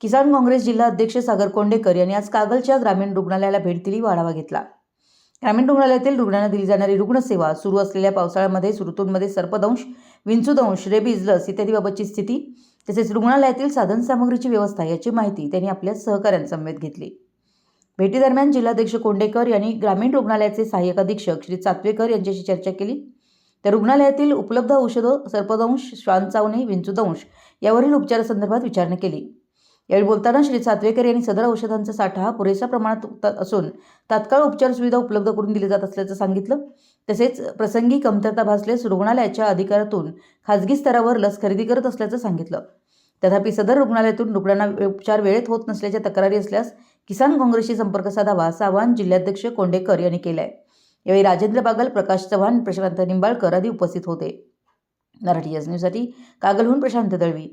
किसान काँग्रेस जिल्हा अध्यक्ष सागर कोंडेकर यांनी आज कागलच्या ग्रामीण रुग्णालयाला भेट दिली व आढावा घेतला. ग्रामीण रुग्णालयातील रुग्णांना दिली जाणारी रुग्णसेवा सुरू असलेल्या पावसाळ्यामध्ये ऋतूंमध्ये सर्पदंश विंचूदंश रेबीज लस इत्यादीबाबतची स्थिती तसेच रुग्णालयातील साधनसामग्रीची व्यवस्था याची माहिती त्यांनी आपल्या सहकाऱ्यांसमवेत घेतली. भेटीदरम्यान जिल्हाध्यक्ष कोंडेकर यांनी ग्रामीण रुग्णालयाचे सहाय्यक अधीक्षक श्री चातवेकर यांच्याशी चर्चा केली. तर रुग्णालयातील उपलब्ध औषधं सर्पदंश श्वानचावणे विंचुदंश यावरील उपचारासंदर्भात विचारणा केली. यावेळी बोलताना श्री सातवेकर यांनी सदर औषधांचा साठा हा पुरेसा प्रमाणात असून तात्काळ उपचार सुविधा उपलब्ध करून दिली जात असल्याचं सांगितलं. तसेच प्रसंगी कमतरता भासल्यास रुग्णालयाच्या अधिकारातून खाजगी स्तरावर लस खरेदी करत असल्याचं सांगितलं. तथापि सदर रुग्णालयातून रुग्णांना उपचार वेळेत होत नसल्याच्या तक्रारी असल्यास किसान काँग्रेसशी संपर्क साधावा असं आवाहन जिल्हाध्यक्ष कोंडेकर यांनी केलं आहे यावेळी राजेंद्र बागल प्रकाश चव्हाण प्रशांत निंबाळकर आदी उपस्थित होते. मराठी न्यूजसाठी कागलहून प्रशांत दळवी.